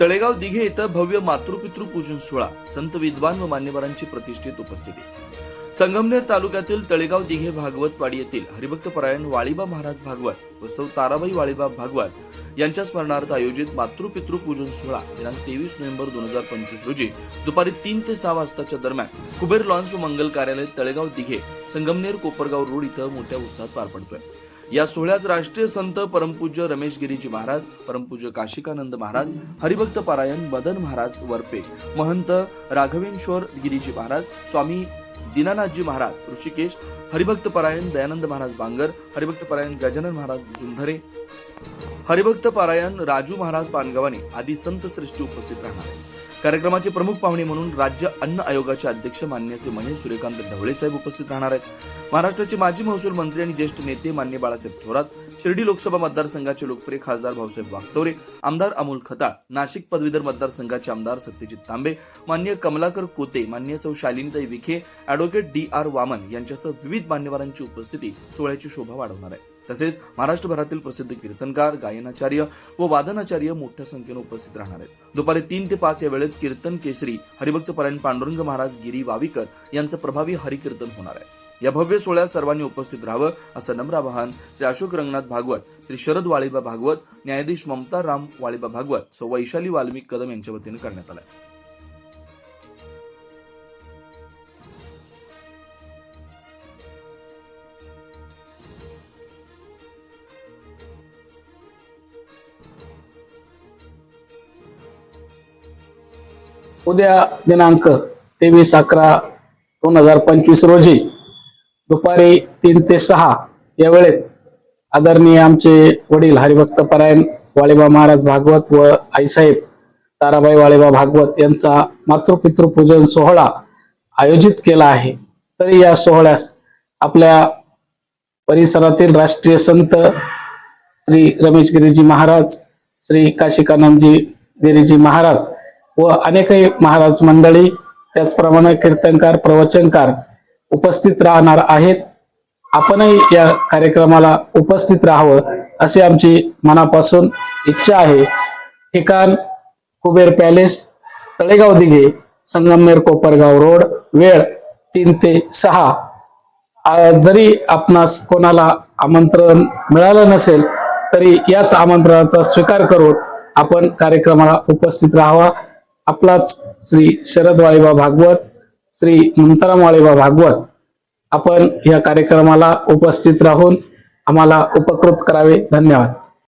तळेगाव दिघे इथं भव्य मातृपितृ पूजन सोहळा संत विद्वान व मान्यवरांची प्रतिष्ठित उपस्थिती. संगमनेर तालुक्यातील तळेगाव दिघे भागवतवाडी येथील हरिभक्त परायण वाळीबा महाराज भागवत व सौ ताराबाई वाळीबा भागवत यांच्या स्मरणार्थ आयोजित मातृपितृ पूजन सोहळा दिनांक तेवीस नोव्हेंबर दोन हजार पंचवीस रोजी दुपारी तीन ते सहा वाजताच्या दरम्यान कुबेर लॉन्स व मंगल कार्यालय तळेगाव दिघे संगमनेर कोपरगाव रोड इथं मोठ्या उत्साहात पार पडतोय. या सोहळ्यात राष्ट्रीय संत परमपूज्य रमेश गिरीजी महाराज परमपूज्य काशिकानंद महाराज हरिभक्त पारायण मदन महाराज वरपे महंत राघवेश्वर गिरीजी महाराज स्वामी दीनानाथजी महाराज ऋषिकेश हरिभक्त पारायण दयानंद महाराज बांगर हरिभक्त पारायण गजानन महाराज जुंधरे हरिभक्त पारायण राजू महाराज पानगवाने आदी संत श्रेष्ठी उपस्थित राहणार आहेत. कार्यक्रमाचे प्रमुख पाहुणे म्हणून राज्य अन्न आयोगाचे अध्यक्ष मान्य श्री महेश सूर्यकांत ढवळे साहेब उपस्थित राहणार आहेत. महाराष्ट्राचे माजी महसूल मंत्री आणि ज्येष्ठ नेते मान्य बाळासाहेब थोरात शिर्डी लोकसभा मतदारसंघाचे लोकप्रिय खासदार भाऊसाहेब वागचौरे आमदार अमोल खताळ नाशिक पदवीधर मतदारसंघाचे आमदार सत्यजित तांबे मान्य कमलाकर कोते मान्य सौ शालिनीताई Vikhe advocate D R Waman यांच्यासह विविध मान्यवरांची उपस्थिती सोहळ्याची शोभा वाढवणार आहे. तसेच महाराष्ट्रभरातील प्रसिद्ध कीर्तनकार गायनाचार्य व वादनाचार्य मोठ्या संख्येने उपस्थित राहणार आहेत. दुपारी तीन ते पाच या वेळेत कीर्तन केसरी हरिभक्त परायण पांडुरंग महाराज गिरी वावीकर यांचं प्रभावी हरिकीर्तन होणार आहे. या भव्य सोहळ्यात सर्वांनी उपस्थित राहावं असं नम्र आवाहन श्री अशोक रंगनाथ भागवत श्री शरद वाळीबा भागवत न्यायाधीश ममता राम वाळीबा भागवत सौ वैशाली वाल्मिक कदम यांच्या वतीने करण्यात आलं उद्या दिनांक तेवीस अकरा दोन हजार पंचवीस रोजी दुपारी तीन ते सहा या वेळेत आदरणीय आमचे वडील हरिभक्त परायण वाळेबा महाराज भागवत व आईसाहेब ताराबाई वाळेबा भागवत यांचा मातृपितृ पूजन सोहळा आयोजित केला आहे. तरी या सोहळ्यास आपल्या परिसरातील राष्ट्रीय संत श्री रमेश गिरीजी महाराज श्री काशिकानंदजी गिरीजी महाराज व अनेकही महाराज मंडळी त्याचप्रमाणे कीर्तनकार प्रवचनकार उपस्थित राहणार आहेत. आपणही या कार्यक्रमाला उपस्थित राहावं अशी आमची मनापासून इच्छा आहे. ठिकाण कुबेर पॅलेस तळेगाव दिघे संगमनेर कोपरगाव रोड वेळ तीन ते सहा. जरी आपणास कोणाला आमंत्रण मिळालं नसेल तरी याच आमंत्रणाचा स्वीकार करून आपण कार्यक्रमाला उपस्थित राहावा. आपलाच श्री शरद वाळीबा भागवत श्री ममताराम वाळीबा भागवत. आपण या कार्यक्रमाला उपस्थित राहून आम्हाला उपकृत करावे. धन्यवाद.